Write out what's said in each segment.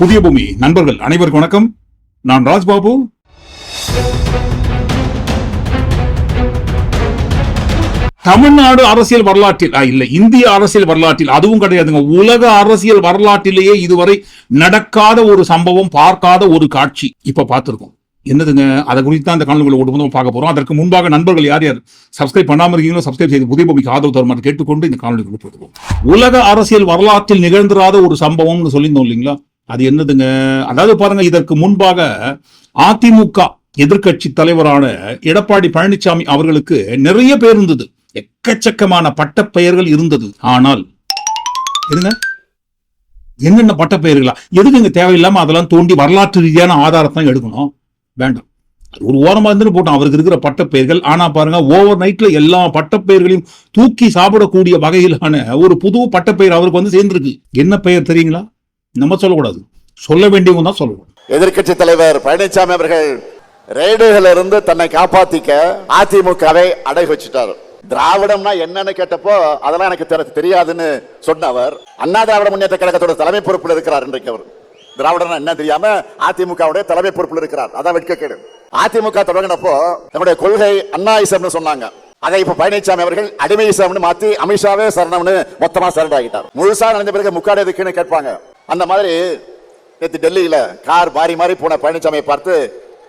புதிய பூமி. நண்பர்கள் அனைவருக்கும் வணக்கம். நான் ராஜ்பாபு. தமிழ்நாடு அரசியல் வரலாற்றில் ஆ, இல்ல இந்திய அரசியல் வரலாற்றில் அதுவும் கிடையாதுங்க. உலக அரசியல் வரலாற்றிலேயே இதுவரை நடக்காத ஒரு சம்பவம் பார்க்காத ஒரு காட்சி இப்ப பார்த்திருக்கோம். என்னதுங்க? அதை குறித்து தான் இந்த காணொலி ஒட்டுமொத்தமாக பார்க்க போறோம். அதற்கு முன்பாக நண்பர்கள் யார் யார் சப்ஸ்கிரைப் பண்ணாம இருக்கீங்களோ சப்ஸ்கிரைப் செய்து புதிய பூமிக்கு ஆதரவு தருமாறு கேட்டுக்கொண்டு இந்த காணொலிகளுக்கு போடுவோம் உலக அரசியல் வரலாற்றில் நிகழ்ந்திராத ஒரு சம்பவம்னு சொல்லியிருந்தோம் இல்லைங்களா? அது என்னதுங்க? அதாவது பாருங்க இதற்கு முன்பாக அதிமுக எதிர்க்கட்சி தலைவரான எடப்பாடி பழனிசாமி அவர்களுக்கு நிறைய பேர் இருந்தது. எக்கச்சக்கமான பட்டப்பெயர்கள் இருந்தது. ஆனால் இருங்க என்னென்ன பட்டப்பெயர்களா? எதுக்கு இங்க தேவையில்லாம அதெல்லாம் தோண்டி வரலாற்று ரீதியான ஆதாரத்தை எடுக்கணும்? வேண்டாம். அது ஒரு ஓரமா இருந்து போட்டோம். அவருக்கு இருக்கிற பட்டப்பெயர்கள். ஆனா பாருங்க ஓவர் நைட்ல எல்லா பட்டப்பெயர்களையும் தூக்கி சாப்பிடக்கூடிய வகையிலான ஒரு புது பட்டப்பெயர் அவருக்கு வந்து சேர்ந்திருக்கு. என்ன பெயர் தெரியுங்களா? நம்ம சொல்லக்கூடாது. சொல்ல வேண்டியவங்க தான் சொல்லணும். எதிர்க்கட்சி தலைவர் பழனிசாமி அவர்கள் ரேடுகள் இருந்து தன்னை காப்பாத்திக்க அதிமுகவை அடை வச்சுட்டார். திராவிடம்னா என்னன்னு கேட்டப்போ அதெல்லாம் எனக்கு தெரி- தெரியாதுன்னு சொன்னவர். அண்ணா திராவிட முன்னேற்ற கழகத்தோட தலைமை பொறுப்பில் இருக்கிறார் இன்றைக்கு அவர். திராவிடம்னா என்ன தெரியாம அதிமுகவுடைய தலைமை பொறுப்பில் இருக்கிறார். அதான் வெட்கக்கேடு அதிமுக தொடங்கினப்போ நம்முடைய கொள்கை அண்ணா இசம்னு சொன்னாங்க. அதை இப்ப பழனிசாமி அவர்கள் அடிமை இசம்னு மாத்தி அமித்ஷாவே சரணம்னு மொத்தமா சரண் ஆகிட்டார் முழுசா நடந்த பிறகு முக்காடு எதுக்குன்னு கேட்பாங்க. அந்த மாதிரி நேத்து டெல்லியில கார் மாறி மாறி போன பழனிசாமியை பார்த்து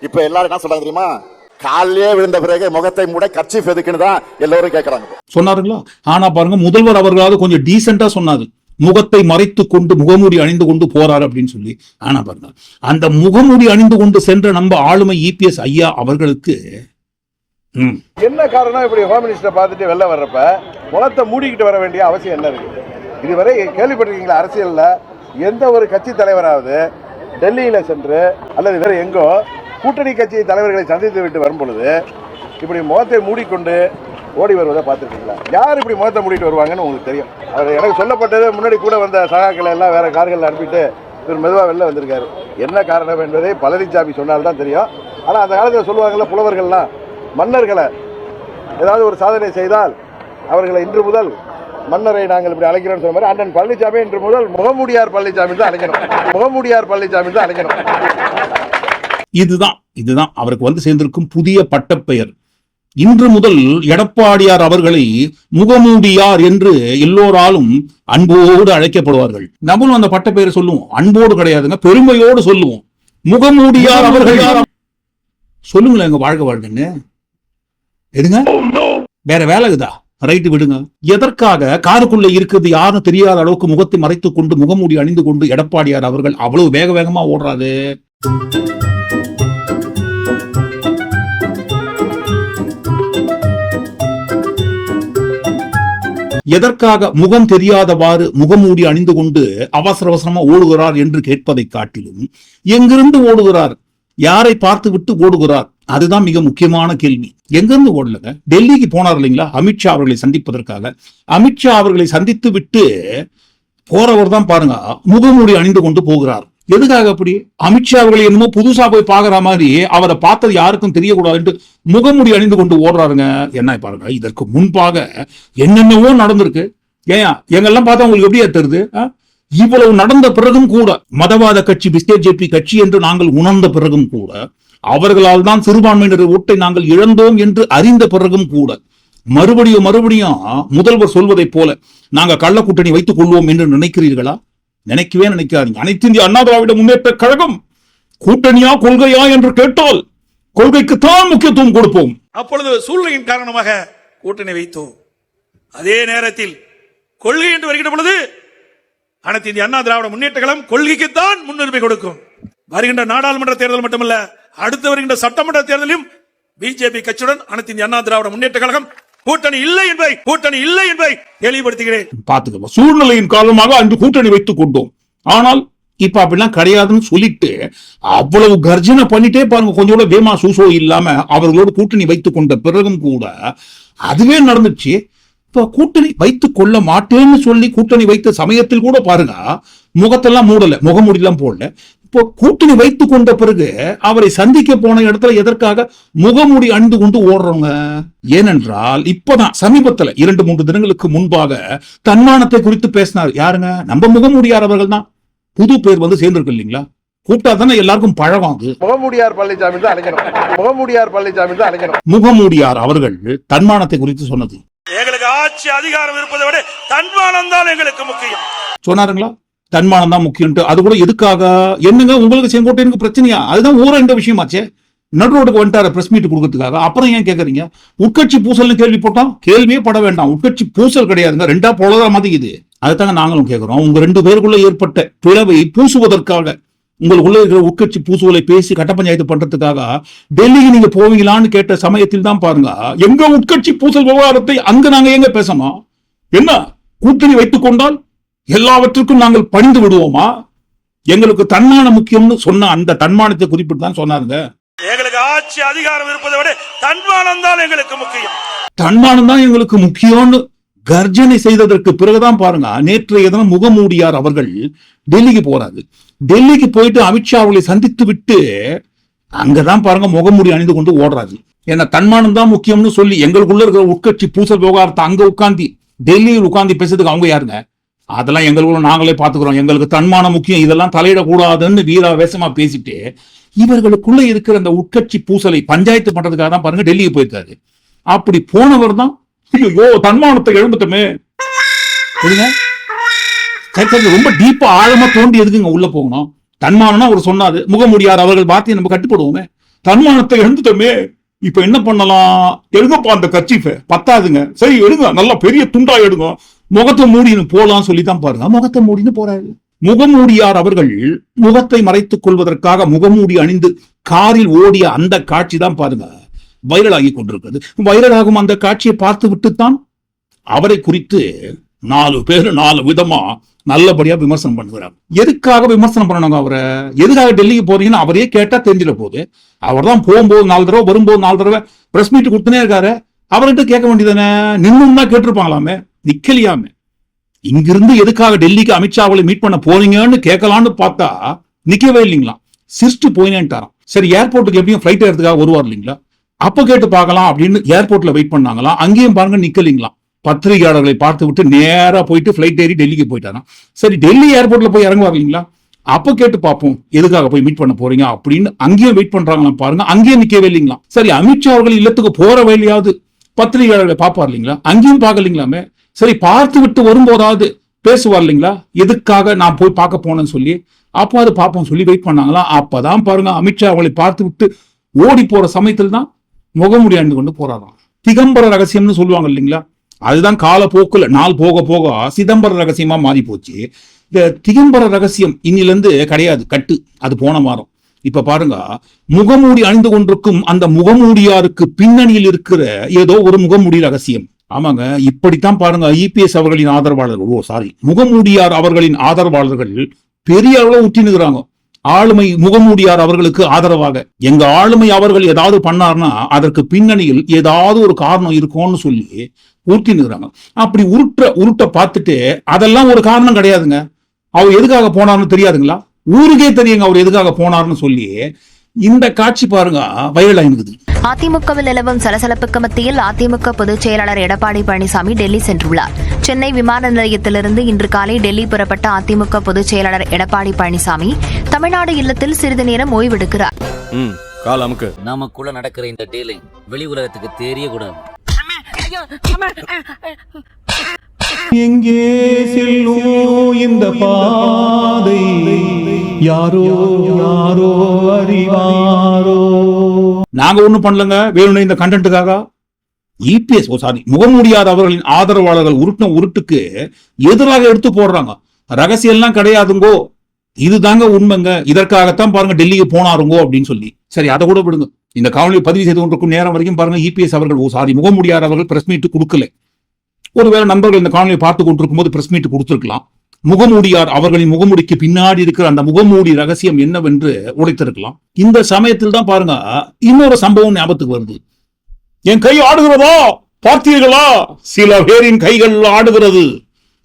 இப்ப எல்லாரும் என்ன சொல்றாங்க தெரியுமா? காலையே விழுந்த பிறகு முகத்தை மூட கர்ச்சீஃப் எதுக்குன்னு தான் எல்லாரும் கேட்கறாங்க சொன்னாருங்களா? ஆனா பாருங்க முதல்வர் அவர்களாவது கொஞ்சம் டீசெண்டா சொன்னாரு. முகத்தை மறைத்து கொண்டு முகமூடி அணிந்து கொண்டு போறாரு அப்படின்னு சொல்லி. ஆனா பாருங்க அந்த முகமூடி அணிந்து கொண்டு சென்ற நம்ம ஆளுமை இபிஎஸ் ஐயா அவர்களுக்கு ம், என்ன காரணம்? இப்படி ஹோம் மினிஸ்டரை பார்த்துட்டு வெளில வர்றப்ப முகத்தை மூடிக்கிட்டு வர வேண்டிய அவசியம் என்ன இருக்கு? இதுவரை கேள்விப்பட்டிருக்கீங்களா அரசியல்ல? எந்த ஒரு கட்சி தலைவராவது டெல்லியில் சென்று அல்லது வேறு எங்கோ கூட்டணி கட்சி தலைவர்களை சந்தித்து விட்டு வரும் பொழுது இப்படி முகத்தை மூடிக்கொண்டு ஓடி வருவதை பார்த்துருக்கீங்களா? யார் இப்படி முகத்தை மூடிட்டு வருவாங்கன்னு உங்களுக்கு தெரியும். அவர் எனக்கு சொல்லப்பட்டது முன்னாடி கூட வந்த சகாக்களை எல்லாம் வேறு கார்களில் அனுப்பிட்டு இவர் மெதுவாக வெளில வந்திருக்காரு. என்ன காரணம் என்பதை பழனிசாமி சொன்னால்தான் தெரியும். ஆனால் அந்த காலத்தில் சொல்லுவாங்கள்ல புலவர்கள்லாம் மன்னர்களை ஏதாவது ஒரு சாதனை செய்தால் அவர்களை இன்று முதல் மன்னரை நாங்கள் இப்படி அழைக்கிறோம்னு சொன்ன மாதிரி அண்ணன் பழனிசாமி என்று முதல் முகமூடியார் பழனிசாமி தான் அழைக்கணும். முகமூடியார் பழனிசாமி தான் அழைக்கணும். இதுதான் இதுதான். அவருக்கு வந்து சேர்ந்திருக்கும் புதிய பட்டப்பெயர். இன்று முதல் எடப்பாடியார் அவர்களை முகமூடியார் என்று எல்லோராலும் அன்போடு அழைக்கப்படுவார்கள். நம்மளும் அந்த பட்டப்பெயரை சொல்லுவோம். அன்போடு கிடையாதுங்க பெருமையோடு சொல்லுவோம். முகமூடியார் அவர்கள் சொல்லுங்களேன் எங்க வாழ்க வாழ்கன்னு. எதுங்க? வேற வேலை இருக்குதா? ரைட்டு விடுங்க. எதற்காக காருக்குள்ள இருக்குது யாரும் தெரியாத அளவுக்கு முகத்தை மறைத்துக் கொண்டு முகமூடி அணிந்து கொண்டு எடப்பாடியார் அவர்கள் அவ்வளவு வேக வேகமா ஓடுறாரு. எதற்காக முகம் தெரியாதவாறு முகமூடி அணிந்து கொண்டு அவசர அவசரமா ஓடுகிறார் என்று கேட்பதை காட்டிலும் எங்கிருந்து ஓடுகிறார்? யாரை பார்த்து விட்டு ஓடுகிறார்? அதுதான் மிக முக்கியமான கேள்வி. எங்கிருந்து ஓடலங்க? டெல்லிக்கு போனார் இல்லைங்களா? அமித்ஷா அவர்களை சந்திப்பதற்காக. அமித்ஷா அவர்களை சந்தித்து விட்டு போறவர் தான் பாருங்க முகமூடி அணிந்து கொண்டு போகிறார். எதுக்காக அப்படி? அமித்ஷா அவர்களை என்னமோ புதுசா போய் பாக்குற மாதிரி அவரை பார்த்தது யாருக்கும் தெரியக்கூடாதுன்ட்டு முகமூடி அணிந்து கொண்டு ஓடுறாருங்க. என்ன பாருங்க இதற்கு முன்பாக என்னென்னவோ நடந்திருக்கு. ஏன் எங்கெல்லாம் பார்த்தா உங்களுக்கு எப்படியா தெரியுது? இவ்வளவு நடந்த பிறகும் கூட மதவாத கட்சி பிஸ்டேஜேபி கட்சி என்று நாங்கள் உணர்ந்த பிறகும் கூட அவர்களால் தான் சிறுபான்மையினர் ஓட்டை நாங்கள் இழந்தோம் என்று அறிந்த பிறகும் கூட மறுபடியும் மறுபடியும் முதல்வர் சொல்வதைப் போல நாங்கள் கள்ள கூட்டணி வைத்துக் கொள்வோம் என்று நினைக்கிறீர்களா? நினைக்கவே நினைக்காதீங்க. அனைத்து இந்திய அண்ணா திராவிட முன்னேற்ற கழகம் கூட்டணியா கொள்கையா என்று கேட்டால் கொள்கைக்குத்தான் முக்கியத்துவம் கொடுப்போம். அப்பொழுது சூழ்நிலையின் காரணமாக கூட்டணி வைத்தோம். அதே நேரத்தில் கொள்கை என்று வருகின்ற பொழுது அனைத்து இந்திய அண்ணா திராவிட முன்னேற்ற கழகம் கொள்கைக்குத்தான் முன்னுரிமை கொடுக்கும். வருகின்ற நாடாளுமன்ற தேர்தல் மட்டுமல்ல அடுத்து வருகின்ற சட்டமன்ற தேர்தலையும் பிஜேபி கட்சியுடன் அனைத்து இந்திய அண்ணா திராவிட முன்னேற்ற கழகம் கூட்டணி இல்லை என்பதை கூட்டணி இல்லை என்பதை தெளிவுபடுத்துகிறேன். பார்த்துக்கோ சூழ்நிலையின் காரணமாக அன்று கூட்டணி வைத்துக் கொண்டோம். ஆனால் இப்ப அப்படிலாம் கிடையாதுன்னு சொல்லிட்டு அவ்வளவு கர்ஜனை பண்ணிட்டே பாருங்க. கொஞ்சம் கூட வேமா சூசோ இல்லாம அவர்களோடு கூட்டணி வைத்துக் கொண்ட பிறகும் கூட அதுவே நடந்துச்சு. இப்ப கூட்டணி வைத்துக் கொள்ள மாட்டேன்னு சொல்லி கூட்டணி வைத்த சமயத்தில் கூட பாருங்க முகத்தெல்லாம் மூடல முகமூடிலாம் போடல. இப்போ கூட்டணி வைத்துக் கொண்ட பிறகு அவரை சந்திக்க போன இடத்துல எதற்காக? முகமூடி அணிந்து கொண்டு ஓடுறவங்க. ஏனென்றால் இப்பதான் சமீபத்துல இரண்டு மூன்று தினங்களுக்கு முன்பாக தன்மானத்தை குறித்து பேசினார். யாருங்க? நம்ம முகமூடியார் அவர்கள் தான். புது பேர் வந்து சேர்ந்திருக்கு இல்லைங்களா? கூப்பிட்டா தானே எல்லாருக்கும் பழகம் அது. முகமூடியார் பழனிசாமி தான் அழைக்கணும். முகமூடியார் பழனிசாமி தான் அழைக்கணும். முகமூடியார் அவர்கள் தன்மானத்தை குறித்து சொன்னது. எங்களுக்கு ஆட்சி அதிகாரம் இருப்பதை விட தன்மானம் தான் எங்களுக்கு முக்கியம். சொன்னாருங்களா? தன்மானம் தான் முக்கியம்ட்டு அது கூட எதுக்காக? என்னங்க? உங்களுக்கு செங்கோட்டையனுக்கு பிரச்சனையா? அதுதான் ஊர இந்த விஷயமாச்சே? நடு வந்துட்டார பிரஸ் மீட் கொடுக்கறதுக்காக. அப்புறம் ஏன் கேட்கறீங்க உட்கட்சி பூசல்னு கேள்வி போட்டோம். கேள்வியே பட வேண்டாம். உட்கட்சி பூசல் கிடையாதுங்க. ரெண்டா பொழுதா மாதிரி அதுதாங்க நாங்களும் கேட்கிறோம் உங்க ரெண்டு பேருக்குள்ள ஏற்பட்ட பிளவை பூசுவதற்காக. உங்களுக்குள்ள இருக்கிற உட்கட்சி பூசுவலை பேசி கட்ட பஞ்சாயத்து பண்றதுக்காக டெல்லிக்கு நீங்க போவீங்களான்னு கேட்ட சமயத்தில் தான் பாருங்க. எங்க உட்கட்சி பூசல் விவகாரத்தை அங்க நாங்க எங்க பேசணும் என்ன? கூட்டணி வைத்துக் கொண்டால் எல்லாவற்றுக்கும் நாங்கள் பணிந்து விடுவோமா? எங்களுக்கு தன்மானம் முக்கியம்னு சொன்ன அந்த தன்மானத்தை குறிப்பிட்டு தான் சொன்னாருங்க. எங்களுக்கு ஆட்சி அதிகாரம் இருப்பதை விட தன்மானம் தான் எங்களுக்கு முக்கியம். தன்மானம் தான் எங்களுக்கு முக்கியம்னு கர்ஜனை செய்ததற்கு பிறகுதான் பாருங்க நேற்றைய தினம் முகமூடியார் அவர்கள் டெல்லிக்கு போறாரு. டெல்லிக்கு போயிட்டு அமித்ஷா அவர்களை சந்தித்து விட்டு அங்கதான் பாருங்க முகமூடி அணிந்து கொண்டு ஓடுறாரு. ஏன்னா தன்மானம் தான் முக்கியம்னு சொல்லி எங்களுக்குள்ள இருக்கிற உட்கட்சி பூசல் விவகாரத்தை அங்க உட்காந்து டெல்லியில் உட்காந்து பேசுறதுக்கு அவங்க யாருங்க? அதெல்லாம் எங்களுக்குள்ள நாங்களே பாத்துக்கிறோம் எங்களுக்கு தன்மானம் முக்கியம் இதெல்லாம் தலையிடக்கூடாதுன்னு வீதாவேஷமா பேசிட்டு இவர்களுக்குள்ள இருக்கிற அந்த உட்கட்சி பூசலை பஞ்சாயத்து பண்றதுக்காக தான் பாருங்க டெல்லிக்கு போயிருக்காரு. அப்படி போனவர் தான் ஐயோ தன்மானத்தை எழுந்துட்டோமே ரொம்ப டீப்பா ஆழமா தோண்டி எதுக்குங்க உள்ள போகணும்? தன்மானம்னா அவர் சொன்னாரு. முகமுடியார் அவர்கள் பார்த்து நம்ம கட்டுப்படுவோமே. தன்மானத்தை எழுந்துட்டோமே. இப்ப என்ன பண்ணலாம்? எடுங்கப்பா அந்த கர்ச்சீஃபை. பத்தாதுங்க. சரி எடுங்க நல்லா பெரிய துண்டா எடுங்க முகத்தை மூடின்னு போலாம் சொல்லி தான் பாருங்க. முகத்தை மூடின்னு போறாரு. முகமூடியார் அவர்கள் முகத்தை மறைத்துக் கொள்வதற்காக முகமூடி அணிந்து காரில் ஓடிய அந்த காட்சி தான் பாருங்க. வைரலாகி கொண்டிருக்கிறது. வைரலாகும் அந்த காட்சியை பார்த்து விட்டுத்தான் அவரை குறித்து நாலு பேர் நாலு விதமா நல்லபடியா விமர்சனம் பண்ணுகிறார். எதுக்காக விமர்சனம் பண்ணணுங்க அவரை? எதுக்காக டெல்லிக்கு போறீங்கன்னு அவரே கேட்டா தெரிஞ்சிட போகுது. அவர் தான் போகும்போது நாலு தடவை வரும்போது நாலு தடவை பிரஸ் மீட் கொடுத்துனே இருக்காரு. அவர்கிட்ட கேட்க வேண்டியதானே நின்னும் தான் கேட்டிருப்பாங்களாமே? நிக்கலையாமே. இங்கிருந்து எதுக்காக டெல்லிக்கு அமித்ஷா அவளை மீட் பண்ண போறீங்கன்னு கேட்கலான்னு பார்த்தா நிக்கவே இல்லைங்களா சிரிச்சுட்டு போயினேன்ட்டாராம். சரி ஏர்போர்ட்டுக்கு எப்படியும் ஃபிளைட் எடுத்துக்காக வருவார் இல்லைங்களா? அப்ப கேட்டு பார்க்கலாம் அப்படின்னு ஏர்போர்ட்ல வெயிட் பண்ணாங்களாம். அங்கேயும் பாருங்க நிக்கலீங்களாம் பத்திரிகையாளர்களை பார்த்து விட்டு நேரா போயிட்டு ஃபிளைட் ஏறி டெல்லிக்கு போயிட்டாராம். சரி டெல்லி ஏர்போர்ட்ல போய் இறங்குவார் இல்லைங்களா அப்ப கேட்டு பார்ப்போம். எதுக்காக போய் மீட் பண்ண போறீங்க அப்படின்னு அங்கேயும் வெயிட் பண்றாங்களா பாருங்க. அங்கேயும் நிக்கவே இல்லைங்களா. சரி அமித்ஷா அவர்கள் இல்லத்துக்கு போற வழியாவது பத்திரிகையாளர்களை பார்ப்பார் இல்லைங்களா? அங்கேயும் பார்க்கலீங்களாமே? சரி பார்த்து விட்டு வரும்போதாவது பேசுவார் இல்லைங்களா? எதுக்காக நான் போய் பார்க்க போனேன்னு சொல்லி. அப்போ அது பார்ப்போம் சொல்லி வெயிட் பண்ணாங்களா அப்பதான் பாருங்க அமித்ஷா அவளை பார்த்து விட்டு ஓடி போற சமயத்தில் தான் முகமுடி அணிந்து கொண்டு போறாராம் திகம்பர ரகசியம்னு சொல்லுவாங்க இல்லைங்களா? அதுதான் காலப்போக்குல நாள் போக போக சிதம்பர ரகசியமா மாறி போச்சு இந்த திகம்பர ரகசியம் இன்னிலிருந்து கிடையாது கட்டு. அது போன வாரம். இப்ப பாருங்க முகமூடி அணிந்து கொண்டிருக்கும் அந்த முகமூடியாருக்கு பின்னணியில் இருக்கிற ஏதோ ஒரு முகமூடி ரகசியம். ஆமாங்க இப்படித்தான் பாருங்க இபிஎஸ் அவர்களின் ஆதரவாளர்கள். ஓ சாரி முகமூடியார் அவர்களின் ஆதரவாளர்கள் பெரிய அளவுல உற்றினுகிறாங்க ஆளுமை முகமூடியார் அவர்களுக்கு ஆதரவாக. எங்க ஆளுமை அவர்கள் ஏதாவது பண்ணார்னா அதற்கு பின்னணியில் ஏதாவது ஒரு காரணம் இருக்கும்னு சொல்லி உருட்டினுகிறாங்க அப்படி உருட்ட உருட்ட பார்த்துட்டு அதெல்லாம் ஒரு காரணம் கிடையாதுங்க. அவர் எதுக்காக போனார்னு தெரியாதுங்களா? ஊருக்கே தெரியுங்க அவர் எதுக்காக போனார்னு சொல்லி. இந்த காட்சி பாருங்க வைரல் ஆயிருக்குது அதிமுகவில் நிலவும் சலசலப்புக்கு மத்தியில் அதிமுக பொதுச் செயலாளர் எடப்பாடி பழனிசாமி டெல்லி சென்றுள்ளார். சென்னை விமான நிலையத்திலிருந்து இன்று காலை டெல்லி புறப்பட்ட அதிமுக பொதுச் செயலாளர் எடப்பாடி பழனிசாமி தமிழ்நாடு இல்லத்தில் சிறிது நேரம் ஓய்வெடுக்கிறார். நமக்குள்ள நடக்கிற இந்த டீலிங் வெளி உலகத்துக்கு தெரியக்கூடாது. எங்கே செல்லும் இந்த பாதை? யாரோ யாரோ அறிவாரோ? நாங்க ஒண்ணும் பண்ணலங்க. வேணும்னு இந்த கண்டென்ட்டுக்காக இபிஎஸ் ஓ சாரி முடியாத அவர்களின் ஆதரவாளர்கள் உருட்டின உருட்டுக்கு எதிராக எடுத்து போடுறாங்க. ரகசியம் எல்லாம் கிடையாதுங்கோ. இதுதாங்க உண்மைங்க. இதற்காகத்தான் பாருங்க டெல்லிக்கு போனாருங்கோ அப்படின்னு சொல்லி. சரி அதை கூட விடுங்க. இந்த காணொலி பதிவு செய்து கொண்டிருக்கும் நேரம் வரைக்கும் பாருங்க இபிஎஸ் அவர்கள் ஓ சாரி முடியாத அவர்கள் பிரஸ் மீட் கொடுக்கல. ஒருவேளை நண்பர்கள் இந்த காணொலியை பார்த்து கொண்டிருக்கும் போது பிரஸ் மீட் கொடுத்துருக்கலாம். முகமூடியார் அவர்களின் முகமூடிக்கு பின்னாடி இருக்கிற அந்த முகமூடி ரகசியம் என்னவென்று உடைத்திருக்கலாம். இந்த சமயத்தில் தான் பாருங்க இன்னொரு சம்பவம் ஞாபகத்துக்கு வருது. என் கை ஆடுகிறதோ? பார்த்தீர்களா? சில பேரின் கைகள் ஆடுகிறது.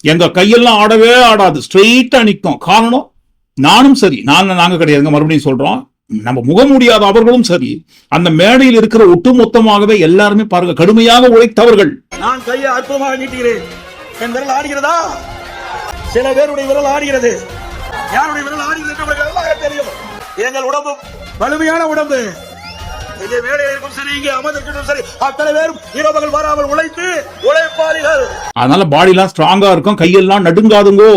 எங்க கையெல்லாம் ஆடவே ஆடாது. ஸ்ட்ரெயிட்டா நிற்கும். காரணம் நானும் சரி. நான் நாங்க கிடையாதுங்க மறுபடியும் சொல்றோம். நம்ம முகமூடியாத அவர்களும் சரி. அந்த மேடையில் இருக்கிற ஒட்டுமொத்தமாகவே எல்லாருமே பாருங்க கடுமையாக உழைத்தவர்கள். நான் கையை அற்புதமாக நீட்டுகிறேன். என் விரல் ஆடுகிறதா? சில பேருடைய விரல் ஆடுகிறது. யாருடைய விரல் ஆடுகிறது நல்லாக தெரியும். எங்கள் உடம்பு வலிமையான உடம்பு. இங்கே மேடையில் சரி இங்கே அமர்ந்திருக்கட்டும் சரி அத்தனை பேரும் இரவுகள் வராமல் உழைத்து உழைப்பாளிகள். அதனால பாடிலாம் ஸ்ட்ராங்கா இருக்கும் கையெல்லாம் நடுங்காதுங்கோ.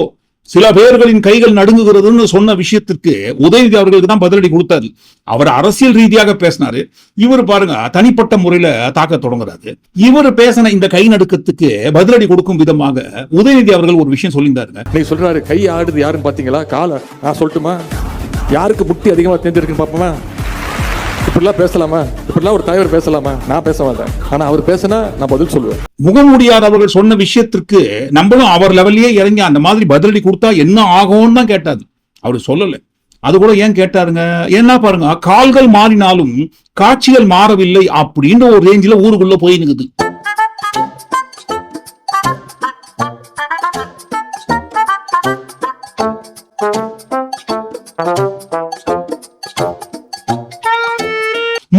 சில பேர்களின் கைகள் நடுங்குகிறதுன்னு சொன்ன விஷயத்திற்கு உதயநிதி அவர்களுக்கு தான் பதிலடி கொடுத்தாரு. அவர் அரசியல் ரீதியாக பேசினாரு. இவர் பாருங்க தனிப்பட்ட முறையில தாக்க தொடங்குறாரு. இவர் பேசின இந்த கை நடுக்கத்துக்கு பதிலடி கொடுக்கும் விதமாக உதயநிதி அவர்கள் ஒரு விஷயம் சொல்லியிருந்தாருங்க. நீ சொல்றாரு கை ஆடுது யாருன்னு பாத்தீங்களா கால நான் சொல்லட்டுமா? யாருக்கு புட்டி அதிகமா தெரிஞ்சிருக்குன்னு பாப்போமா இப்படிலாம் பேசலாமா? இப்படிலாம் ஒரு தலைவர் பேசலாமா? நான் பேச மாட்டேன். ஆனா அவர் பேசினா நான் பதில் சொல்லுவேன். முகமூடியார் அவர்கள் சொன்ன விஷயத்திற்கு நம்மளும் அவர் லெவல்லயே இறங்கி அந்த மாதிரி பதிலடி கொடுத்தா என்ன ஆகும்னு தான் கேட்டாரு. அவர் சொல்லலை. அது கூட ஏன் கேட்டாருங்க? என்ன பாருங்க கால்கள் மாறினாலும் காட்சிகள் மாறவில்லை அப்படின்ற ஒரு ரேஞ்சில ஊருக்குள்ள போய் நிக்குது.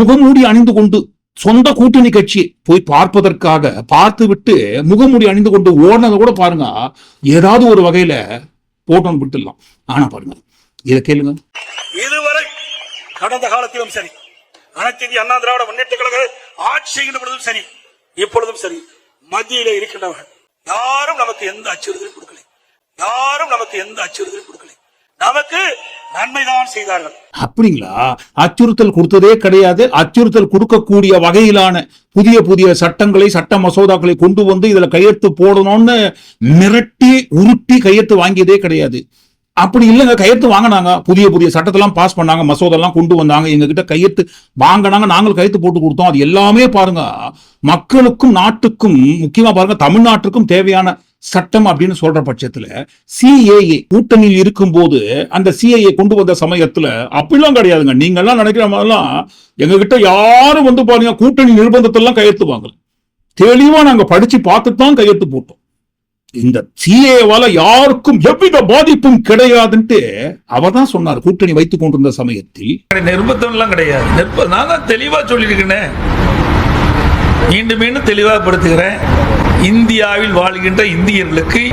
முகமூடி அணிந்து கொண்டு சொந்த கூட்டணி கட்சி போய் பார்ப்பதற்காக பார்த்து விட்டு முகமூடி அணிந்து கொண்டு ஓடினதை கூட பாருங்க. ஏதாவது ஒரு வகையில போட்டோன்னு விட்டுடலாம் ஆனா பாருங்க இதை கேளுங்க. இதுவரை கடந்த காலத்திலும் சரி அனைத்து இந்திய அண்ணா திராவிட முன்னேற்ற கழக ஆட்சி செய்கின்ற பொழுதும் சரி இப்பொழுதும் சரி மத்தியில இருக்கின்றவர்கள் யாரும் நமக்கு எந்த அச்சுறுத்தலும் கொடுக்கலை. யாரும் நமக்கு எந்த அச்சுறுத்தலும் கொடுக்கலை. நமக்கு நன்மைதான் செய்தார்கள். அப்படிங்களா? அச்சுறுத்தல் கொடுத்ததே கிடையாது. அச்சுறுத்தல் கொடுக்கக்கூடிய வகையிலான புதிய புதிய சட்டங்களை சட்ட மசோதாக்களை கொண்டு வந்து இதுல கையெழுத்து போடணும்னு மிரட்டி உருட்டி கையெழுத்து வாங்கியதே கிடையாது. அப்படி இல்லைங்க. கையெழுத்து வாங்கினாங்க. புதிய புதிய சட்டத்தெல்லாம் பாஸ் பண்ணாங்க. மசோதெல்லாம் கொண்டு வந்தாங்க. எங்ககிட்ட கையெழுத்து வாங்கினாங்க. நாங்கள் கையெழுத்து போட்டு கொடுத்தோம். அது எல்லாமே பாருங்க. மக்களுக்கும் நாட்டுக்கும் முக்கியமா பாருங்க தமிழ்நாட்டுக்கும் தேவையான சட்டம் அப்படின்னு சொல்ற பட்சத்துல சிஏஏ கூட்டணியில் இருக்கும்போது அந்த சிஏஏ கொண்டு வந்த சமயத்துல அப்படிலாம் கிடையாதுங்க. நீங்க எல்லாம் நினைக்கிற மாதிரிலாம் எங்க கிட்ட யாரும் வந்து பாருங்க கூட்டணி நிர்பந்தத்தெல்லாம் கையெழுத்து வாங்கல தெளிவா நாங்க படிச்சு பார்த்துட்டு தான் கையெழுத்து போட்டோம். இந்த சிஏவால யாருக்கும் எவ்வித பாதிப்பும் கிடையாதுன்ட்டு அவர் தான் சொன்னார் கூட்டணி வைத்துக் கொண்டிருந்த சமயத்தில். நிர்பந்தம் எல்லாம் கிடையாது. நிர்பந்தம் நான் தான் தெளிவா சொல்லியிருக்கேன் மீண்டும் மீண்டும் தெளிவாகப்படுத்துகிறேன். இந்தியாவில் வாழ்கின்ற இந்தியர்களுக்கு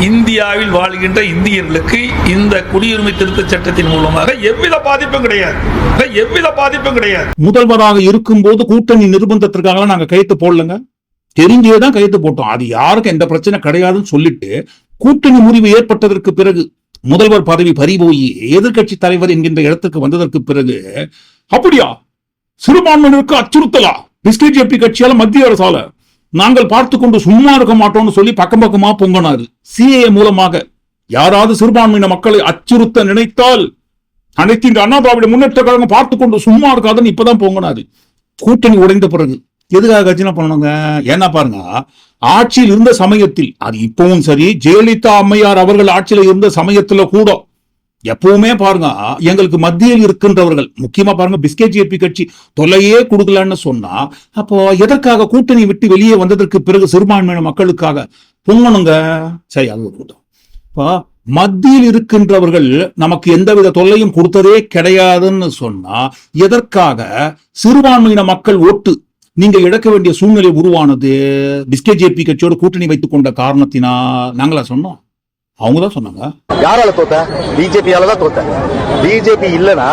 இந்தியாவில் வாழ்கின்ற இந்தியர்களுக்கு இந்த குடியுரிமை திருத்த சட்டத்தின் மூலமாக எவ்வித பாதிப்பும் கிடையாது. எவ்வித பாதிப்பும் கிடையாது. முதல்வராக இருக்கும்போது கூட்டணி நிர்பந்தத்திற்காக நாங்க கைத்து போடலங்க. தெரிஞ்சே தான் போட்டோம். அது யாருக்கும் எந்த பிரச்சனை கிடையாதுன்னு சொல்லிட்டு கூட்டணி முறிவு ஏற்பட்டதற்கு பிறகு முதல்வர் பதவி பறிபோய் எதிர்க்கட்சி தலைவர் என்கின்ற இடத்துக்கு வந்ததற்கு பிறகு அப்படியா? சிறுபான்மையினருக்கு அச்சுறுத்தலா? பிஸ்கேஜிபி கட்சியால மத்திய அரசால? நாங்கள் பார்த்து கொண்டு சும்மா இருக்க மாட்டோம்னு சொல்லி பக்கம் பக்கமா பொங்கினாரு. சிஏ மூலமாக. யாராவது சிறுபான்மையின மக்களை அச்சுறுத்த நினைத்தால் அனைத்து இந்த அண்ணா திராவிட முன்னேற்ற கழகம் பார்த்து கொண்டு சும்மா இருக்காதுன்னு இப்பதான் பொங்கினாரு. கூட்டணி உடைந்த பிறகு. எதுக்காக கட்சினா பண்ணணுங்க? ஏன்னா பாருங்க ஆட்சியில் இருந்த சமயத்தில் அது இப்பவும் சரி ஜெயலலிதா அம்மையார் அவர்கள் ஆட்சியில் இருந்த சமயத்துல கூட எப்பவுமே பாருங்க எங்களுக்கு மத்தியில் இருக்கின்றவர்கள் முக்கியமா பாருங்க பிஸ்கெட் ஜேபி கட்சி தொல்லையே கொடுக்கலன்னு சொன்னா அப்போ எதற்காக கூட்டணி விட்டு வெளியே வந்ததற்கு பிறகு சிறுபான்மையின மக்களுக்காக பொங்கணுங்க? சரி அது ஒரு கூட்டம். இப்போ மத்தியில் இருக்கின்றவர்கள் நமக்கு எந்தவித தொல்லையும் கொடுத்ததே கிடையாதுன்னு சொன்னா எதற்காக சிறுபான்மையின மக்கள் ஓட்டு நீங்க இழக்க வேண்டிய சூழ்நிலை உருவானது பிஸ்கெட் ஜேபி கட்சியோட கூட்டணி வைத்துக் கொண்ட காரணத்தினா நாங்களா சொன்னோம். அவங்க தான் சொன்னாங்க. யாரால தோத்த? பிஜேபியால தான் தோத்த. பிஜேபி இல்லனா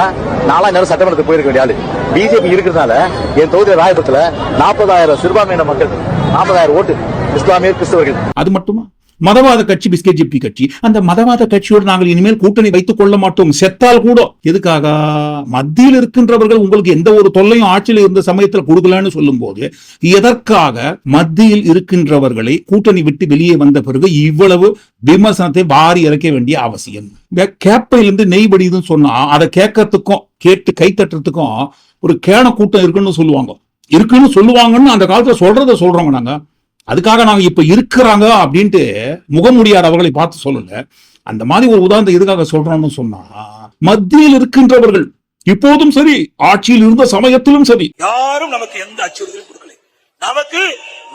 நாலாம் நேரம் சட்டமன்றத்துக்கு போயிருக்க வேண்டிய ஆளு. பிஜேபி இருக்கிறதுனால என் தொகுதி ராயபுரத்துல நாற்பதாயிரம் சிறுபான்மையின மக்கள் நாற்பதாயிரம் ஓட்டு இஸ்லாமியர் கிறிஸ்தவர்கள். அது மட்டுமா? மதவாத கட்சி பிஸ்கெட் ஜிபி கட்சி. அந்த மதவாத கட்சியோடு நாங்கள் இனிமேல் கூட்டணி வைத்துக் கொள்ள மாட்டோம். செத்தால் கூட. எதுக்காக? மத்தியில் இருக்கின்றவர்கள் உங்களுக்கு எந்த ஒரு தொல்லையும் ஆட்சியில் இருந்த சமயத்தில் கொடுக்கலன்னு சொல்லும் போது எதற்காக மத்தியில் இருக்கின்றவர்களை கூட்டணி விட்டு வெளியே வந்த பிறகு இவ்வளவு விமர்சனத்தை வாரி இறக்க வேண்டிய அவசியம்? கேப்பையிலிருந்து நெய் படிதுன்னு சொன்னா அதை கேட்கறதுக்கும் கேட்டு கை தட்டுறதுக்கும் ஒரு கேன கூட்டம் இருக்குன்னு சொல்லுவாங்க. இருக்குன்னு சொல்லுவாங்கன்னு அந்த காலத்துல சொல்றத சொல்றோங்க நாங்க. அதுக்காக நாங்க இப்ப இருக்கிறாங்க அப்படின்ட்டு முகமுடியார் அவர்களை பார்த்து சொல்லல. அந்த மாதிரி ஒரு உதாரணத்தை எதுக்காக சொல்றோம்னு சொன்னா மத்தியில் இருக்கின்றவர்கள் இப்போதும் சரி ஆட்சியில் இருந்த சமயத்திலும் சரி. யாரும் நமக்கு எந்த அச்சுறுத்தலும் கொடுக்கலை. நமக்கு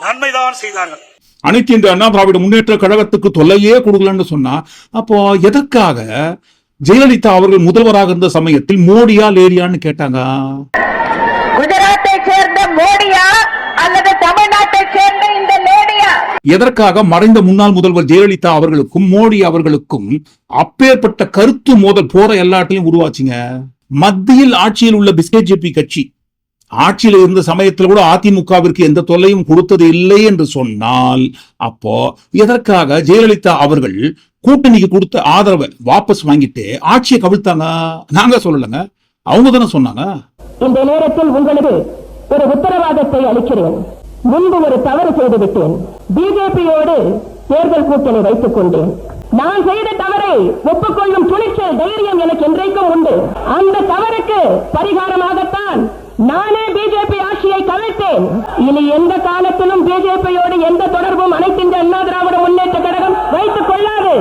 நன்மைதான் செய்தார்கள். அனைத்து இந்த அண்ணா திராவிட முன்னேற்ற கழகத்துக்கு தொல்லையே கொடுக்கலன்னு சொன்னா அப்போ எதற்காக ஜெயலலிதா அவர்கள் முதல்வராக இருந்த சமயத்தில் மோடியா லேடியான்னு கேட்டாங்க? குஜராத்தை சேர்ந்த மோடியா அல்லது தமிழ்நாட்டை சேர்ந்த எதற்காக மறைந்த முன்னாள் முதல்வர் ஜெயலலிதா அவர்களுக்கும் மோடி அவர்களுக்கும் அப்பேற்பட்ட கருத்து மோதல் போற எல்லாட்டிலையும் உருவாச்சுங்க? மத்தியில் ஆட்சியில் உள்ள பிஸ்கேஜேபி கட்சி ஆட்சியில் இருந்த சமயத்தில் கூட அதிமுகவிற்கு எந்த தொல்லையும் கொடுத்தது இல்லை என்று சொன்னால் அப்போ எதற்காக ஜெயலலிதா அவர்கள் கூட்டணிக்கு கொடுத்த ஆதரவை வாபஸ் வாங்கிட்டு ஆட்சியை கவிழ்த்தாங்க? நாங்க சொல்லலைங்க. அவங்க தானே சொன்னாங்க. இந்த நேரத்தில் உங்களுக்கு ஒரு உத்தரவாதத்தை அளிக்கிறேன். முன்பு ஒரு தவறு செய்து விட்டேன் பிஜேபியோடு தேர்தல் கூட்டணி வைத்துக் கொண்டேன். நான் செய்த தவறை ஒப்புக்கொள்ளும் துணிச்சல் தைரியம் எனக்கு என்றைக்கும் உண்டு. அந்த தவறுக்கு பரிகாரமாகத்தான் நானே பிஜேபி ஆட்சியை கவிழ்த்தேன் இனி எந்த காலத்திலும் பிஜேபியோடு எந்த தொடர்பும் அனைத்து அண்ணா திராவிட முன்னேற்ற கழகம் வைத்துக் கொள்ளாது.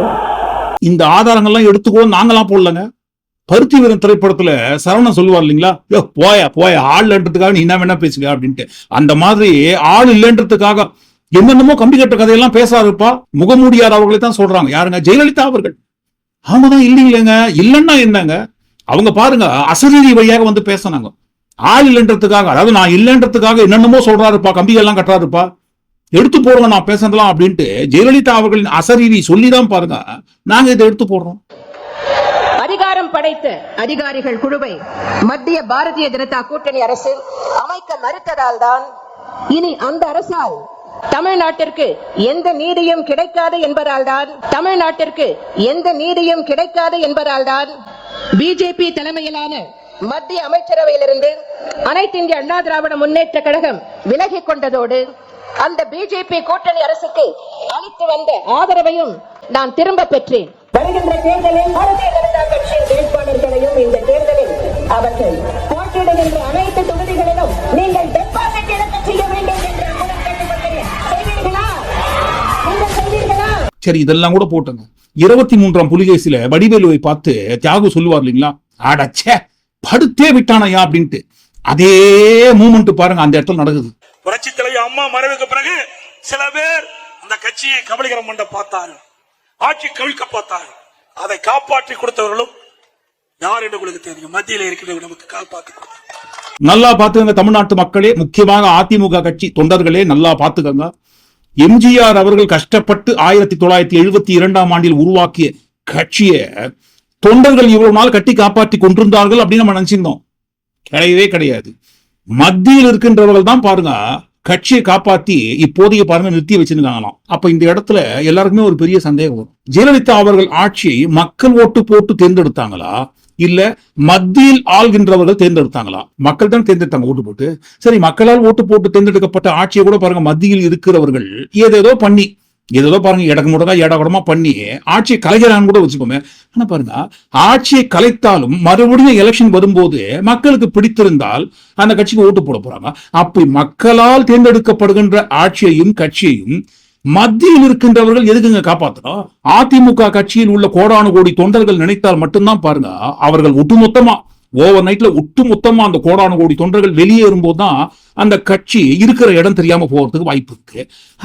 இந்த ஆதாரங்கள்லாம் எடுத்துக்கோ நாங்களாம் போடலங்க. பருத்தி வீரன் திரைப்படத்துல சரவணன் சொல்லுவார் இல்லைங்களா? யோ போயா போயா ஆள் இல்லைன்றதுக்காக நீ என்ன வேணா பேசுங்க அப்படின்ட்டு. அந்த மாதிரி ஆள் இல்லைன்றதுக்காக என்னென்னமோ கம்பி கட்ட கதையெல்லாம் பேசாருப்பா முகமூடியார் அவர்களை தான் சொல்றாங்க. யாருங்க? ஜெயலலிதா அவர்கள். அவங்க தான் இல்லைங்களேங்க. இல்லைன்னா என்னங்க? அவங்க பாருங்க அசரீரி வழியாக வந்து பேசினாங்க. ஆள் இல்லைன்றதுக்காக அதாவது நான் இல்லைன்றதுக்காக என்னென்னமோ சொல்றாருப்பா கம்பிகள்லாம் கட்டுறாருப்பா. எடுத்து போடுங்க நான் பேசலாம் அப்படின்ட்டு ஜெயலலிதா அவர்களின் அசரீரி சொல்லிதான் பாருங்க. நாங்க இதை எடுத்து போடுறோம். படைத்த அதிகாரிகள் குழுவை மத்திய பாரதிய ஜனதா கூட்டணி அரசு அமைக்க மறுத்ததால் தான் இனி அந்த அரசால் தமிழ்நாட்டிற்கு எந்த நீதியும் கிடைக்காது என்பதால் தான் தமிழ்நாட்டிற்கு எந்த நீதியும் கிடைக்காது என்பதால் தான் பிஜேபி தலைமையிலான மத்திய அமைச்சரவையிலிருந்து அனைத்து இந்திய அண்ணா திராவிட முன்னேற்ற கழகம் விலகிக் கொண்டதோடு அந்த பிஜேபி கூட்டணி அரசுக்கு அளித்து வந்த ஆதரவையும் நான் திரும்ப பெற்றேன். வருகின்ற தேர்தலில் பாரதிய ஜனதா கட்சியின் வேட்பாளர்களையும் இந்த தேர்தலில் அவர்கள் போட்டியிடுகின்ற அனைத்து தொகுதிகளிலும் நீங்கள் டெபாசிட் இழக்க செய்ய வேண்டும் என்று அன்புடன் கேட்டுக்கொள்கிறேன். செய்வீர்களா? நீங்கள் செய்வீர்களா? சரி இதெல்லாம் கூட போட்டுங்க. இருபத்தி மூன்றாம் புலிகேசில வடிவேலுவை பார்த்து தியாகு சொல்லுவார் இல்லைங்களா? அடச்சே படுத்தே விட்டானையா? அப்படின்ட்டு. அதே மூமெண்ட் பாருங்க அந்த இடத்துல நடக்குது. புரட்சி தலைவி அம்மா மறைவுக்கு பிறகு சில பேர் அந்த கட்சியை கபலீகரம் பண்ண பார்த்தார்கள். ஆட்சி கவிழ்க்க பார்த்தார்கள் அதை காப்பாற்றி கொடுத்தவர்களும் யார் என்று உங்களுக்கு தெரியும். மத்தியில் இருக்கிறவங்க நமக்கு காப்பாற்றி கொடுத்தாங்க நல்லா பாத்துக்கங்க தமிழ்நாட்டு மக்களே. முக்கியமாக அதிமுக கட்சி தொண்டர்களே நல்லா பாத்துக்கங்க எம்ஜிஆர் அவர்கள் கஷ்டப்பட்டு ஆயிரத்தி தொள்ளாயிரத்தி எழுபத்தி இரண்டாம் ஆண்டில் உருவாக்கிய கட்சியை தொண்டர்கள் இவ்வளவு நாள் கட்டி காப்பாற்றி கொண்டிருந்தார்கள் அப்படின்னு நம்ம நினைச்சிருந்தோம். கிடையவே கிடையாது. மத்தியில் இருக்கின்றவர்கள் தான் பாருங்க கட்சியை காப்பாத்தி இப்போதைய பாருங்க நிறுத்தி வச்சிருக்காங்களாம். அப்ப இந்த இடத்துல எல்லாருக்குமே ஒரு பெரிய சந்தேகம் வரும். ஜெயலலிதா அவர்கள் ஆட்சியை மக்கள் ஓட்டு போட்டு தேர்ந்தெடுத்தாங்களா? இல்ல மத்தியில் ஆள்கின்றவர்கள் தேர்ந்தெடுத்தாங்களா? மக்கள் தான் தேர்ந்தெடுத்தாங்க ஓட்டு போட்டு. சரி மக்களால் ஓட்டு போட்டு தேர்ந்தெடுக்கப்பட்ட ஆட்சியை கூட பாருங்க மத்தியில் இருக்கிறவர்கள் ஏதேதோ பண்ணி ஏதோ பாருங்க இடக்கு முடக்கா இடகுடமா பண்ணி ஆட்சியை கலைகிறான்னு கூட வச்சுக்கோமே. ஆனா பாருங்க ஆட்சியை கலைத்தாலும் மறுபடியும் எலெக்ஷன் வரும்போது மக்களுக்கு பிடித்திருந்தால் அந்த கட்சிக்கு ஓட்டு போட போறாங்க. அப்படி மக்களால் தேர்ந்தெடுக்கப்படுகின்ற ஆட்சியையும் கட்சியையும் மத்தியில் இருக்கின்றவர்கள் எதுக்குங்க காப்பாத்தணும்? அதிமுக கட்சியில் உள்ள கோடானு கோடி தொண்டர்கள் நினைத்தால் மட்டும்தான் பாருங்க அவர்கள் ஒட்டுமொத்தமா ஓவர் நைட்ல ஒட்டுமொத்தமா அந்த கோடானு கோடி தொண்டர்கள் வெளியேறும்போது தான் அந்த கட்சி இருக்கிற இடம் தெரியாம போறதுக்கு வாய்ப்பு இருக்கு.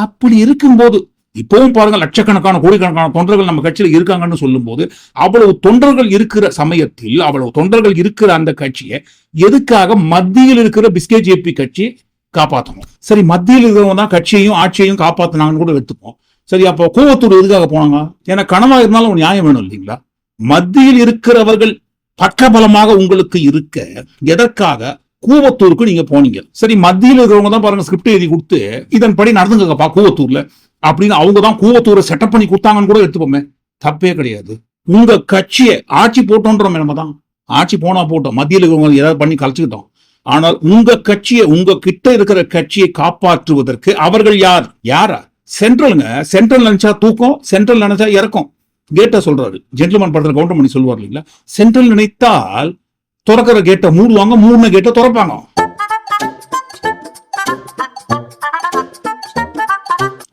அப்படி இருக்கும்போது இப்பவும் பாருங்க லட்சக்கணக்கான கோடிக்கணக்கான தொண்டர்கள் நம்ம கட்சியில இருக்காங்கன்னு சொல்லும்போது அவ்வளவு தொண்டர்கள் இருக்கிற சமயத்தில் அவ்வளவு தொண்டர்கள் இருக்கிற அந்த கட்சியை எதுக்காக மத்தியில் இருக்கிற பிஸ்கே ஜேபி கட்சி காப்பாற்றணும் சரி மத்தியில் இருக்கிறவங்க தான் கட்சியையும் ஆட்சியையும் காப்பாற்றினாங்கன்னு கூட எடுத்துப்போம். சரி அப்போ கூவத்தூர் எதுக்காக போனாங்க? ஏன்னா கனவா இருந்தாலும் ஒரு நியாயம் வேணும் இல்லைங்களா? மத்தியில் இருக்கிறவர்கள் பக்கபலமாக உங்களுக்கு இருக்க எதற்காக? கூவத்தூருக்கு நீங்க போனீங்க. சரி மத்தியில் இருக்கிறவங்க தான் பாருங்க ஸ்கிரிப்ட் எழுதி கொடுத்து இதன்படி நடந்துங்கப்பா கூவத்தூர்ல. அப்படின்னு அவங்க தான் கூவத்தூரை செட்டப் பண்ணி கொடுத்தாங்கன்னு கூட எடுத்துப்போமே. தப்பே கிடையாது. உங்க கட்சியை ஆட்சி போட்டோன்றோம் நம்ம தான். ஆட்சி போனா போட்டோம். மத்தியில் இருக்கிறவங்க ஏதாவது பண்ணி கலைச்சுக்கிட்டோம். ஆனால் உங்க கட்சியை உங்க கிட்ட இருக்கிற கட்சியை காப்பாற்றுவதற்கு அவர்கள் யார்? யாரா? சென்ட்ரலுங்க. சென்ட்ரல் நினைச்சா தூக்கம் சென்ட்ரல் நினைச்சா இறக்கும். கேட்ட சொல்றாரு. ஜென்டில்மேன் படத்துல கவுண்டர் பண்ணி சொல்லுவார் இல்லைங்களா? சென்ட்ரல் நினைத்தால் திறக்கிற கேட்டை மூடுவாங்க மூணு கேட்டை திறப்பாங்க.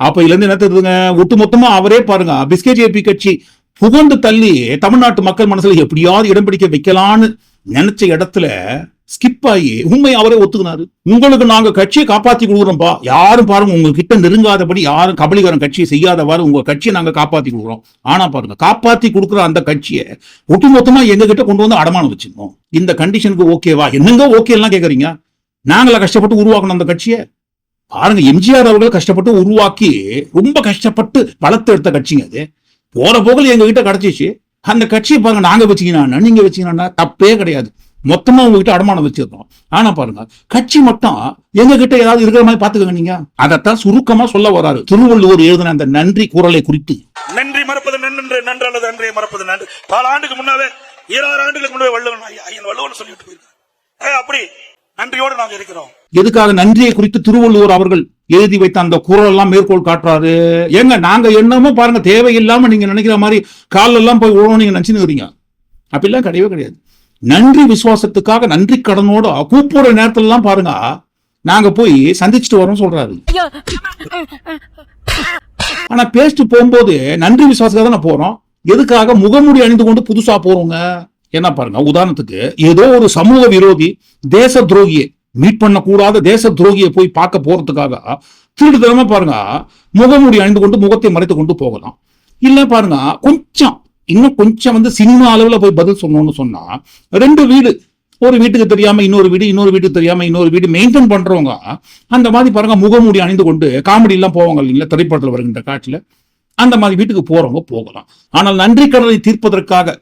அப்ப இதுல இருந்து என்ன தெரியுதுங்க? ஒட்டு மொத்தமா அவரே பாருங்க பிஸ்கே ஜேபி கட்சி புகழ்ந்து தள்ளி தமிழ்நாட்டு மக்கள் மனசுல எப்படியாவது இடம் பிடிக்க வைக்கலான்னு நினைச்ச இடத்துல ஸ்கிப் ஆகி உண்மை அவரே ஒத்துக்கினாரு. உங்களுக்கு நாங்க கட்சியை காப்பாத்தி கொடுக்குறோம்பா. யாரும் பாருங்க உங்க கிட்ட நெருங்காதபடி யாரும் கபலிகரம் கட்சியை செய்யாதவாறு உங்க கட்சியை நாங்க காப்பாத்தி கொடுக்குறோம். ஆனா பாருங்க காப்பாத்தி கொடுக்குற அந்த கட்சியை ஒட்டுமொத்தமா எங்க கிட்ட கொண்டு வந்து அடமானம் வச்சிருந்தோம் இந்த கண்டிஷனுக்கு ஓகேவா என்னங்க ஓகே எல்லாம் கேக்குறீங்க? நாங்களா கஷ்டப்பட்டு உருவாக்கணும் அந்த கட்சியை? பாருங்க எம்ஜிஆர் அவர்கள் கஷ்டப்பட்டு உருவாக்கி ரொம்ப கஷ்டப்பட்டு வளர்த்தெடுத்த கட்சிங்க அது. போற போகல எங்க கிட்ட கிடைச்சிச்சு. அந்த கட்சியை பாருங்க நாங்க வச்சுக்கினா நீங்க வச்சுக்கினா தப்பே கிடையாது. மொத்தமா உங்ககிட்ட அடமானம் வச்சிருக்கோம். ஆனா பாருங்க கட்சி மட்டும் எங்க கிட்ட ஏதாவது இருக்கிற மாதிரி பாத்துக்கோங்க நீங்க. அதைத்தான் சுருக்கமா சொல்ல வராரு. திருவள்ளுவர் எழுதின அந்த நன்றி குரலை குறித்து. நன்றி மறப்பது நன்று நன்று அல்லது அன்றைய மறப்பது நன்று. பல ஆண்டுக்கு முன்னாவே இருபது ஆண்டுகளுக்கு முன்னாவே வள்ளுவன் ஐயா- ஐயன் வள்ளுவன் சொல்லிட்டு போயிருக்காங்க அப்படி நன்றியோடு நாங்க இருக்கிறோம். எதுக்காக நன்றியை குறித்து திருவள்ளுவர் அவர்கள் எழுதி வைத்த அந்த குரல் எல்லாம் மேற்கோள் காட்டுறாரு? ஏங்க நாங்க என்னமோ பாருங்க தேவையில்லாம நீங்க நினைக்கிற மாதிரி கால்ல எல்லாம் போய் விழணும் நீங்க நினைச்சுன்னு அப்படிலாம் கிடையவே கிடையாது. நன்றி விசுவாசத்துக்காக நன்றி கடனோட கூப்பிடுற நேரத்துல எல்லாம் பாருங்க நாங்க போய் சந்திச்சுட்டு வரோம் சொல்றாரு. ஆனா பேசிட்டு போகும்போது நன்றி விசுவாசத்துக்காக தானே போறோம்? எதுக்காக முகமூடி அணிந்து கொண்டு புதுசா போறோங்க? என்ன பாருங்க உதாரணத்துக்கு ஏதோ ஒரு சமூக விரோதி தேச துரோகியை மீட் பண்ணக்கூடாத தேச துரோகியை போய் பார்க்க போறதுக்காக திருடுதனமா பாருங்க முகமூடி அணிந்து கொண்டு முகத்தை மறைத்து கொண்டு போகலாம். இல்ல பாருங்க கொஞ்சம் இன்னும் கொஞ்சம் வந்து சினிமா அளவுல போய் பதில் சொன்னோம்னு சொன்னா ரெண்டு வீடு ஒரு வீட்டுக்கு தெரியாம இன்னொரு வீடு இன்னொரு வீட்டுக்கு தெரியாம இன்னொரு வீடு மெயின்டைன் பண்றவங்க அந்த மாதிரி பாருங்க முகமூடி அணிந்து கொண்டு காமெடி எல்லாம் போவாங்க இல்லைங்களா திரைப்படத்தில் வருகின்ற காட்சியில அந்த மாதிரி வீட்டுக்கு போறவங்க போகலாம். ஆனால் நன்றி கடனை தீர்ப்பதற்காக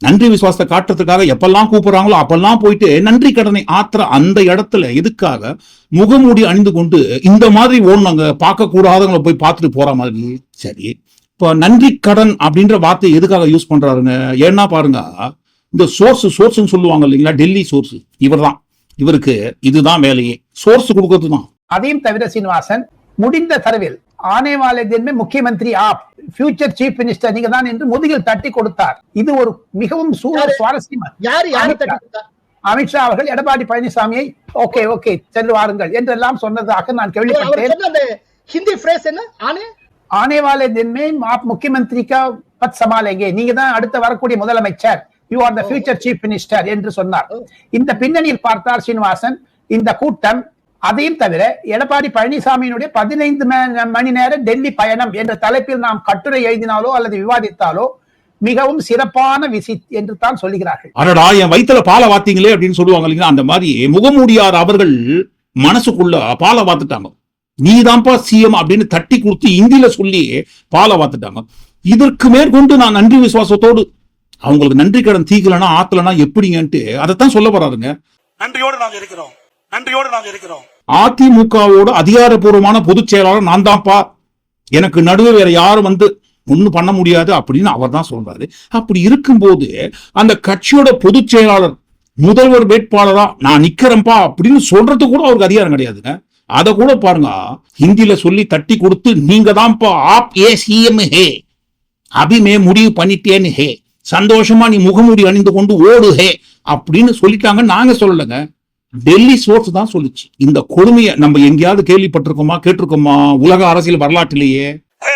நன்றி விசுவாசத்தை காட்டுறதுக்காக எப்பெல்லாம் கூப்பிடுறாங்களோ அப்பெல்லாம் போயிட்டு நன்றி கடனை ஆத்துற அந்த இடத்துல எதுக்காக முகமூடி அணிந்து கொண்டு இந்த மாதிரி ஓடுனாங்க பார்க்க கூடாதவங்களை போய் பார்த்துட்டு போற மாதிரி? சரி. இப்போ நன்றி கடன் அப்படின்ற வார்த்தை எதுக்காக யூஸ் பண்றாருங்க? ஏன்னா பாருங்க இந்த சோர்ஸ் சோர்ஸ்ன்னு சொல்லுவாங்க இல்லைங்களா? டெல்லி சோர்ஸ் இவர் தான் இவருக்கு இதுதான் வேலையே. சோர்ஸ் கொடுக்கறது தான் அதையும் தவிர சீனிவாசன் முடிந்த தரவில் ஆனே வாலே தின் முக்கியமந்திரி ஆப் ஃபியூச்சர் சீஃப் மினிஸ்டர் நீங்க தான் என்று முதுகில் தட்டி கொடுத்தார். இது ஒரு மிகவும் சுவாரஸ்யமா யார்? யார் அமித்ஷா. அவர்கள் எடப்பாடி பழனிசாமியை ஓகே ஓகே சென்று வாருங்கள் என்றெல்லாம் சொன்னதாக நான் கேள்விப்பட்டேன். ஹிந்தி ஃப்ரேஸ் என்ன? ஆனே? ஆனே வாலே தின் ஆப் முக்கியமந்திரி பத் சமாலேங்க நீங்க தான் அடுத்த வரக்கூடிய முதலமைச்சர். You are the future chief minister என்று சொன்னார். இந்த பின்னணியில் பார்த்தார் ஸ்ரீனிவாசன் இந்த கூட்டம் அதையும் தவிர எடப்பாடி பழனிசாமியினுடைய பதினைந்து மணி நேர டெல்லி பயணம் என்ற தலைப்பில் நாம் கட்டுரை எழுதினாலோ அல்லது விவாதித்தாலோ மிகவும் சிறப்பான விசிட் என்று தான் சொல்லுகிறார்கள். அடடா என் வயித்துல பாலை வாத்தீங்களே அப்படின்னு சொல்லுவாங்க இல்லைங்களா? அந்த மாதிரி முகமூடியார் அவர்கள் மனசுக்குள்ள பாலை வாத்துட்டாங்க நீதான்ப்பா சிஎம் அப்படின்னு தட்டி கொடுத்து இந்தியில சொல்லி பாலை வாத்துட்டாங்க இதற்கு மேற்கொண்டு நான் நன்றி விசுவாசத்தோடு அவங்களுக்கு நன்றி கடன் தீக்கலனா ஆத்தலனா எப்படிங்கன்ட்டு அதைத்தான் சொல்ல வராருங்க நன்றியோடு நாங்க இருக்கிறோம். நன்றியோடு நாங்க இருக்கிறோம். அதிமுகவோட அதிகாரப்பூர்வமான பொதுச் செயலாளர் நான் தான்ப்பா. எனக்கு நடுவே வேற யாரும் வந்து ஒன்றும் பண்ண முடியாது அப்படின்னு அவர் தான் சொல்றாரு. அப்படி இருக்கும்போது அந்த கட்சியோட பொதுச் செயலாளர் முதல்வர் வேட்பாளரா நான் நிக்கிறேன்ப்பா அப்படின்னு சொல்றது கூட அவருக்கு அதிகாரம் கிடையாதுங்க. அதை கூட பாருங்க. ஹிந்தியில சொல்லி தட்டி கொடுத்து நீங்க தான்ப்பா ஆப் ஏ சிஎம் ஹே. அபிமே முடிவு பண்ணிட்டேன்னு ஹே. சந்தோஷமா நீ முகமூடி அணிந்து கொண்டு ஓடு ஹே. அப்படின்னு சொல்லிட்டாங்க நாங்க சொல்லலைங்க. டெல்லி சோர்ஸ் தான் சொல்லுச்சு. இந்த கொடுமையை நம்ம எங்கேயாவது கேள்விப்பட்டிருக்கோமா கேட்டிருக்கோமா உலக அரசியல் வரலாற்றிலேயே?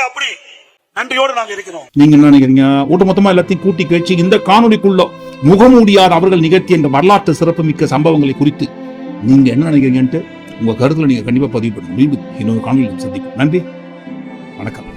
அப்படி. நன்றியோடு நாங்க இருக்கிறோம். நீங்க என்ன நினைக்கிறீங்க? ஒட்டுமொத்தமா எல்லாத்தையும் கூட்டி கழிச்சு இந்த காணொலிக்குள்ள முகமூடியார் அவர்கள் நிகழ்த்திய இந்த வரலாற்று சிறப்புமிக்க சம்பவங்களை குறித்து நீங்க என்ன நினைக்கிறீங்கன்ட்டு உங்க கருத்துல நீங்க கண்டிப்பா பதிவு பண்ணுங்க மீண்டும் இன்னொரு காணொலியில் சந்திப்போம். நன்றி. வணக்கம்.